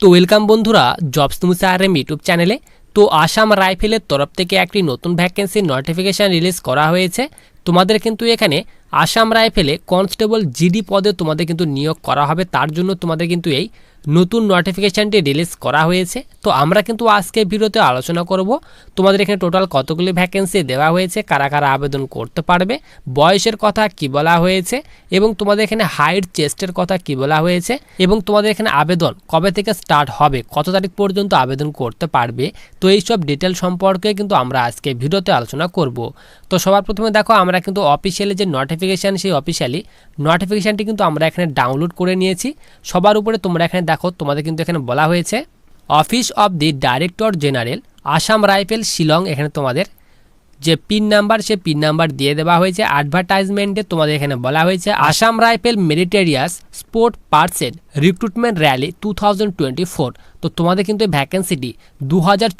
তো ওয়েলকাম বন্ধুরা jobs news আর YouTube চ্যানেলে তো আসাম রাইফেলের তরফ থেকে একটি নতুন ভ্যাকেন্সির নোটিফিকেশান রিলিজ করা হয়েছে। তোমাদের কিন্তু এখানে আসাম রাইফেলে কনস্টেবল জিডি পদে তোমাদের কিন্তু নিয়োগ করা হবে। তার জন্য তোমাদের কিন্তু এই নতুন নোটিফিকেশানটি রিলিজ করা হয়েছে। তো আমরা কিন্তু আজকে ভিডিওতে আলোচনা করব, তোমাদের এখানে টোটাল কতগুলি ভ্যাকেন্সি দেওয়া হয়েছে, কারা কারা আবেদন করতে পারবে, বয়সের কথা কি বলা হয়েছে, এবং তোমাদের এখানে হাইট চেস্টের কথা কি বলা হয়েছে, এবং তোমাদের এখানে আবেদন কবে থেকে স্টার্ট হবে, কত তারিখ পর্যন্ত আবেদন করতে পারবে, তো এইসব ডিটেল সম্পর্কে কিন্তু আমরা আজকে ভিডিওতে আলোচনা করব। তো সবার প্রথমে দেখো, আমরা কিন্তু অফিসিয়ালি যে নোটিফিকেশান সেই অফিসিয়ালি নোটিফিকেশানটি কিন্তু আমরা এখানে ডাউনলোড করে নিয়েছি। সবার উপরে তোমরা এখানে দেখো, তোমাদের কিন্তু এখানে বলা হয়েছে, office of the director general, Assam rifle, Shillong, এখানে তোমাদের যে পিন নাম্বার, সে পিন নাম্বার দিয়ে দেওয়া হয়েছে। অ্যাডভার্টাইজমেন্টে তোমাদের এখানে বলা হয়েছে, Assam rifle meritorious sport person recruitment rally two তো তোমাদের কিন্তু এই ভ্যাকেন্সিটি দু হাজার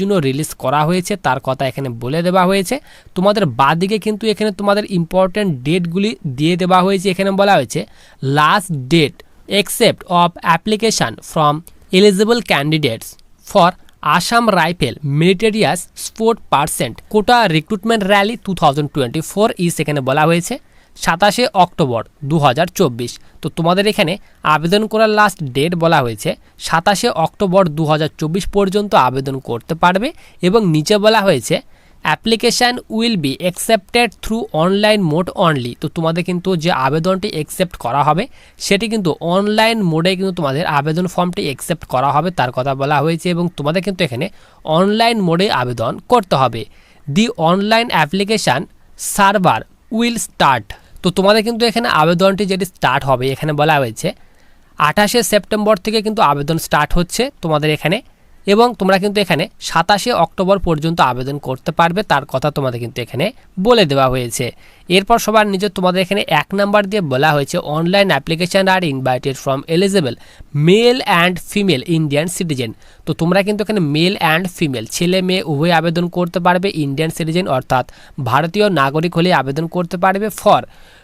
জন্য রিলিজ করা হয়েছে, তার কথা এখানে বলে দেওয়া হয়েছে। তোমাদের বাদিকে কিন্তু এখানে তোমাদের ইম্পর্ট্যান্ট ডেটগুলি দিয়ে দেওয়া হয়েছে, এখানে বলা হয়েছে last date except of application from eligible candidates for Assam rifle meritorious sport percent quota recruitment rally two thousand twenty four is এখানে বলা হয়েছে সাতাশে অক্টোবর দু হাজার চব্বিশ। তো তোমাদের এখানে আবেদন করার লাস্ট ডেট বলা হয়েছে সাতাশে অক্টোবর দু হাজার চব্বিশ পর্যন্ত আবেদন করতে পারবে এবং নিচে বলা হয়েছে application will be accepted through online mode only. তো তোমাদের কিন্তু যে আবেদনটি অ্যাকসেপ্ট করা হবে, সেটি কিন্তু অনলাইন মোডে কিন্তু তোমাদের আবেদন ফর্মটি অ্যাকসেপ্ট করা হবে, তার কথা বলা হয়েছে এবং তোমাদের কিন্তু এখানে অনলাইন মোডে আবেদন করতে হবে। The online application server will start. তো তোমাদের কিন্তু এখানে আবেদনটি যেটি স্টার্ট হবে, এখানে বলা হয়েছে, আঠাশে সেপ্টেম্বর থেকে কিন্তু আবেদন স্টার্ট হচ্ছে। তোমাদের এখানে এবং তোমরা কিন্তু এখানে সাতাশে অক্টোবর পর্যন্ত আবেদন করতে পারবে, তার কথা তোমাদের কিন্তু এখানে বলে দেওয়া হয়েছে। এরপর সবার নিজে তোমাদের এখানে এক নাম্বার দিয়ে বলা হয়েছে online application are invited from eligible male and female Indian citizen তো তোমরা কিন্তু এখানে মেল অ্যান্ড ফিমেল ছেলে, মেয়ে, উভয় আবেদন করতে পারবে ইন্ডিয়ান সিটিজেন অর্থাৎ ভারতীয় নাগরিক হলে আবেদন করতে পারবে for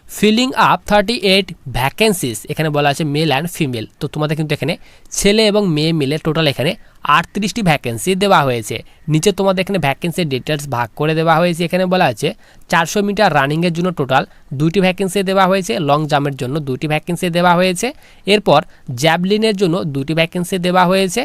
filling up thirty eight vacancies এখানে বলা আছে মেল অ্যান্ড ফিমেল তো তোমাদের কিন্তু এখানে ছেলে এবং মেয়ে মিলে টোটাল এখানে আটত্রিশটি ভ্যাকেন্সি দেওয়া হয়েছে। নিচে তোমাদের এখানে ভ্যাকেন্সির ডিটেলস ভাগ করে দেওয়া হয়েছে, এখানে বলা আছে চারশো মিটার রানিংয়ের জন্য টোটাল দুটি ভ্যাকেন্সি দেওয়া হয়েছে লং জাম্পের জন্য দুটি ভ্যাকেন্সি দেওয়া হয়েছে। এরপর জ্যাভলিনের জন্য দুটি ভ্যাকেন্সি দেওয়া হয়েছে।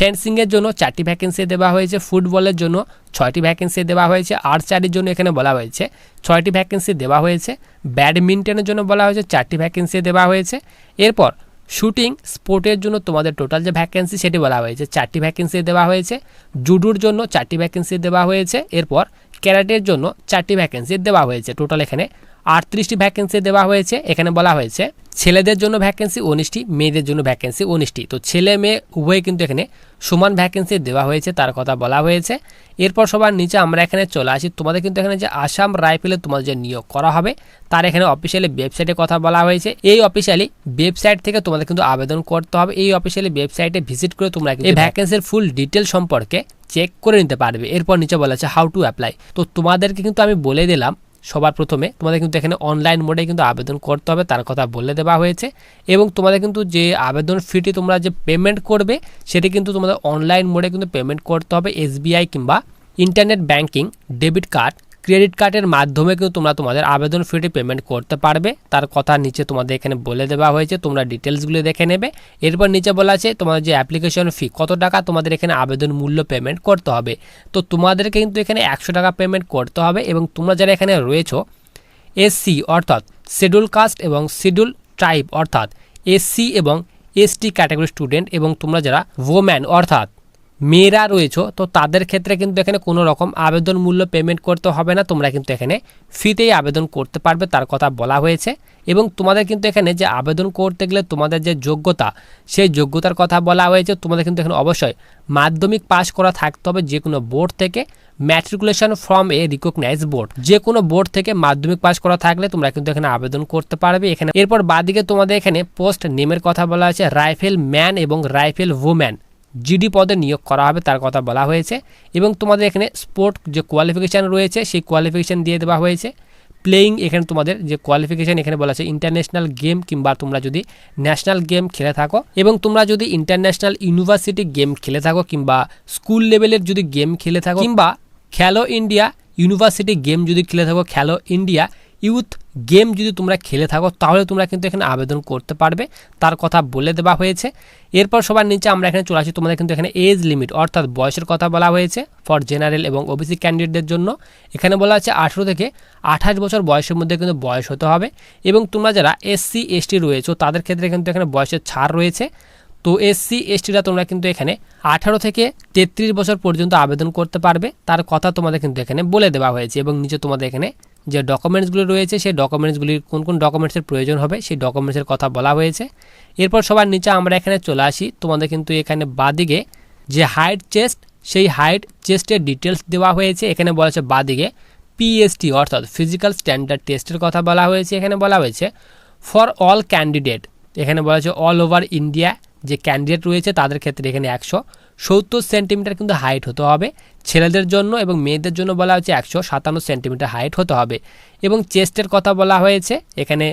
ফেন্সিংয়ের জন্য চারটি ভ্যাকেন্সি দেওয়া হয়েছে, ফুটবলের জন্য ছয়টি ভ্যাকেন্সি দেওয়া হয়েছে আর্চারির জন্য এখানে বলা হয়েছে ছয়টি ভ্যাকেন্সি দেওয়া হয়েছে, ব্যাডমিন্টনের জন্য বলা হয়েছে চারটি ভ্যাকেন্সি দেওয়া হয়েছে। এরপর শুটিং, স্পোর্টের জন্য তোমাদের টোটাল যে ভ্যাকেন্সি সেটি বলা হয়েছে, চারটি ভ্যাকেন্সি দেওয়া হয়েছে, জুডুর জন্য চারটি ভ্যাকেন্সি দেওয়া হয়েছে, এরপর ক্যারাটের জন্য চারটি ভ্যাকেন্সি দেওয়া হয়েছে টোটাল এখানে আটত্রিশটি ভ্যাকেন্সি দেওয়া হয়েছে। এখানে বলা হয়েছে ছেলেদের জন্য ভ্যাকেন্সি উনিশটি মেয়েদের জন্য ভ্যাকেন্সি উনিশটি। তো ছেলে মেয়ে উভয়ে কিন্তু এখানে সমান ভ্যাকেন্সি দেওয়া হয়েছে তার কথা বলা হয়েছে। এরপর সবার নিচে আমরা এখানে চলে আসি। তোমাদের কিন্তু এখানে যে আসাম রাইফেলে তোমাদের যে নিয়োগ করা হবে তার এখানে অফিসিয়ালি ওয়েবসাইটে কথা বলা হয়েছে। এই অফিসিয়ালি ওয়েবসাইট থেকে তোমাদের কিন্তু আবেদন করতে হবে। এই অফিসিয়ালি ওয়েবসাইটে ভিজিট করে তোমরা এই ভ্যাকেন্সির ফুল ডিটেল সম্পর্কে চেক করে নিতে পারবে। এরপর নিচে বলা আছে হাউ টু অ্যাপ্লাই তো তোমাদেরকে কিন্তু আমি বলে দিলাম সবার প্রথমে তোমাদের কিন্তু এখানে অনলাইন মোডে কিন্তু আবেদন করতে হবে, তার কথা বলে দেওয়া হয়েছে। এবং তোমাদের কিন্তু যে আবেদন ফিটি তোমরা যে পেমেন্ট করবে, সেটি কিন্তু তোমাদের অনলাইন মোডে কিন্তু পেমেন্ট করতে হবে এসবিআই কিংবা internet banking debit card credit কার্ডের মাধ্যমে কিন্তু তোমরা তোমাদের আবেদন ফিটি পেমেন্ট করতে পারবে। তার কথা নিচে তোমাদের এখানে বলে দেওয়া হয়েছে, তোমরা ডিটেলসগুলো দেখে নেবে। এরপর নিচে বলা আছে, তোমাদের যে অ্যাপ্লিকেশন ফি কত টাকা তোমাদের এখানে আবেদন মূল্য পেমেন্ট করতে হবে। তো তোমাদেরকে কিন্তু এখানে একশো টাকা পেমেন্ট করতে হবে এবং তোমরা যারা এখানে রয়েছো এসসি অর্থাৎ শিডিউল কাস্ট এবং শিডিউল ট্রাইব অর্থাৎ এসসি এবং এসটি ক্যাটাগরি স্টুডেন্ট এবং তোমরা যারা ওম্যান অর্থাৎ মেয়েরা রয়েছে, তো তাদের ক্ষেত্রে কিন্তু এখানে কোনো রকম আবেদন মূল্য পেমেন্ট করতে হবে না। তোমরা কিন্তু এখানে ফ্রিতেই আবেদন করতে পারবে, তার কথা বলা হয়েছে। এবং তোমাদের কিন্তু এখানে যে আবেদন করতে গেলে তোমাদের যে যোগ্যতা, সেই যোগ্যতার কথা বলা হয়েছে। তোমাদের কিন্তু এখানে অবশ্যই মাধ্যমিক পাস করা থাকতে হবে যে কোনো বোর্ড থেকে। Matriculation from a recognise board যে কোনো বোর্ড থেকে মাধ্যমিক পাস করা থাকলে তোমরা কিন্তু এখানে আবেদন করতে পারবে। এখানে এরপর বাদিকে তোমাদের এখানে পোস্ট নেমের কথা বলা হয়েছে রাইফেল ম্যান এবং রাইফেল ওম্যান জিডি পদে নিয়োগ করা হবে, তার কথা বলা হয়েছে। এবং তোমাদের এখানে স্পোর্ট যে কোয়ালিফিকেশান রয়েছে, সেই কোয়ালিফিকেশান দিয়ে দেওয়া হয়েছে। প্লেয়িং এখানে তোমাদের যে কোয়ালিফিকেশান এখানে বলা আছে ইন্টারন্যাশনাল গেম কিংবা তোমরা যদি ন্যাশনাল গেম খেলে থাকো। এবং তোমরা যদি ইন্টারন্যাশনাল ইউনিভার্সিটি গেম খেলে থাকো কিংবা স্কুল লেভেলের যদি গেম খেলে থাকো, কিংবা খেলো ইন্ডিয়া ইউনিভার্সিটি গেম যদি খেলে থাকো, খেলো ইন্ডিয়া ইউথ গেম যদি তোমরা খেলে থাকো, তাহলে তোমরা কিন্তু এখানে আবেদন করতে পারবে। তার কথা বলে দেওয়া হয়েছে। এরপর সবার নিচে আমরা এখানে চলে আসি। তোমাদের কিন্তু এখানে এজ লিমিট অর্থাৎ বয়সের কথা বলা হয়েছে ফর জেনারেল এবং ওবিসি ক্যান্ডিডেটদের জন্য। এখানে বলা আছে আঠেরো থেকে আঠাশ বছর বয়সের মধ্যে কিন্তু বয়স হতে হবে এবং তোমরা যারা এসসি এসটি রয়েছো, তাদের ক্ষেত্রে কিন্তু এখানে বয়সের ছাড় রয়েছে। তো এসসি এসটিরা তোমরা কিন্তু এখানে আঠারো থেকে তেত্রিশ বছর পর্যন্ত আবেদন করতে পারবে। তার কথা তোমাদের কিন্তু এখানে বলে দেওয়া হয়েছে এবং নিচে তোমাদের এখানে যে ডকুমেন্টসগুলো রয়েছে, সেই ডকুমেন্টসগুলির কোন কোন ডকুমেন্টসের প্রয়োজন হবে, সেই ডকুমেন্টসের কথা বলা হয়েছে। এরপর সবার নিচে আমরা এখানে চলে আসি। তোমাদের কিন্তু এখানে বাদিকে যে হাইট চেস্ট সেই হাইট চেস্টের ডিটেলস দেওয়া হয়েছে। এখানে বলা বাদিকে পিএসটি অর্থাৎ ফিজিক্যাল স্ট্যান্ডার্ড টেস্টের কথা বলা হয়েছে। এখানে বলা হয়েছে ফর অল ক্যান্ডিডেট এখানে বলা হয়েছে অল ওভার ইন্ডিয়া যে ক্যান্ডিডেট রয়েছে, তাদের ক্ষেত্রে এখানে একশো। সত্তর সেন্টিমিটার কিন্তু হাইট হতে হবে। ছেলেদের জন্য এবং মেয়েদের জন্য বলা হয়েছে একশো সাতান্ন সেন্টিমিটার হাইট হতে হবে। এবং চেস্টের কথা বলা হয়েছে, এখানে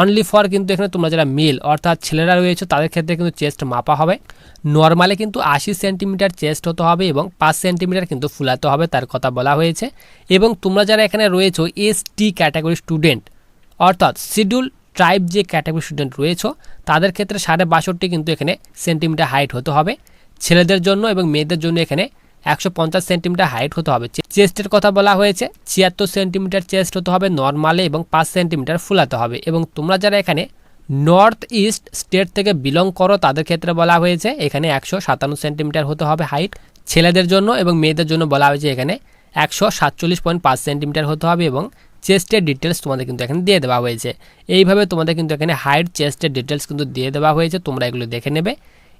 অনলি ফর কিন্তু এখানে তোমরা যারা মেল অর্থাৎ ছেলেরা রয়েছে, তাদের ক্ষেত্রে কিন্তু চেস্ট মাপা হবে। নর্মালে কিন্তু আশি সেন্টিমিটার চেস্ট হতে হবে এবং পাঁচ সেন্টিমিটার কিন্তু ফুলাতে হবে, তার কথা বলা হয়েছে। এবং তোমরা যারা এখানে রয়েছো এস টি ক্যাটাগরি স্টুডেন্ট অর্থাৎ শিডিউল ট্রাইব যে ক্যাটাগরি স্টুডেন্ট রয়েছে, তাদের ক্ষেত্রে সাড়ে বাষট্টি কিন্তু এখানে সেন্টিমিটার হাইট হতে হবে। ছেলেদের জন্য এবং মেয়েদের জন্য এখানে একশো পঞ্চাশ সেন্টিমিটার হাইট হতে হবে। চেস্টের কথা বলা হয়েছে, ছিয়াত্তর সেন্টিমিটার চেস্ট হতে হবে, নর্মালে এবং পাঁচ সেন্টিমিটার ফুলাতে হবে। এবং তোমরা যারা এখানে নর্থ ইস্ট স্টেট থেকে বিলং করো, তাদের ক্ষেত্রে বলা হয়েছে এখানে একশো সাতান্ন সেন্টিমিটার হতে হবে হাইট। ছেলেদের জন্য এবং মেয়েদের জন্য বলা হয়েছে এখানে একশো সাতচল্লিশ পয়েন্ট পাঁচ সেন্টিমিটার হতে হবে এবং চেস্টের ডিটেলস তোমাদের কিন্তু এখানে দিয়ে দেওয়া হয়েছে। এইভাবে তোমাদের কিন্তু এখানে হাইট, চেস্টের ডিটেলস কিন্তু দিয়ে দেওয়া হয়েছে, তোমরা এগুলো দেখে নেবে।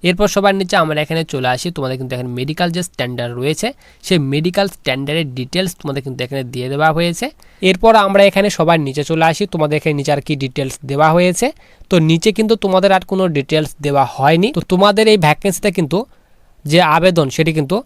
এরপর সবার নিচে আমরা এখানে চলে আসি। তোমাদের কিন্তু এখানে মেডিকেল যে স্ট্যান্ডার্ড রয়েছে, সেই মেডিকেল স্ট্যান্ডার্ডের ডিটেলস তোমাদের কিন্তু এখানে দিয়ে দেওয়া হয়েছে। এরপর আমরা এখানে সবার নিচে চলে আসি। তোমাদের এখানে নিচে আর কি ডিটেলস দেওয়া হয়েছে। তো নিচে কিন্তু তোমাদের আর কোনো ডিটেলস দেওয়া হয়নি। তো তোমাদের এই ভ্যাকেন্সিতে কিন্তু যে আবেদন, সেটি কিন্তু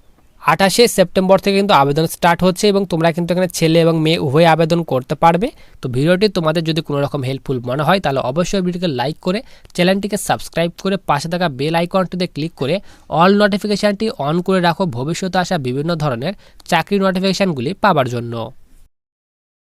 আঠাশে সেপ্টেম্বর থেকে কিন্তু আবেদন স্টার্ট হচ্ছে এবং তোমরা কিন্তু এখানে ছেলে এবং মেয়ে উভয়ে আবেদন করতে পারবে। তো ভিডিওটি তোমাদের যদি কোনো রকম হেল্পফুল মনে হয়, তাহলে অবশ্যই ভিডিওকে লাইক করে চ্যানেলটিকে সাবস্ক্রাইব করে, পাশে থাকা বেল আইকনটিতে ক্লিক করে অল নোটিফিকেশানটি অন করে রাখো। ভবিষ্যতে আসা বিভিন্ন ধরনের চাকরি নোটিফিকেশানগুলি পাবার জন্য।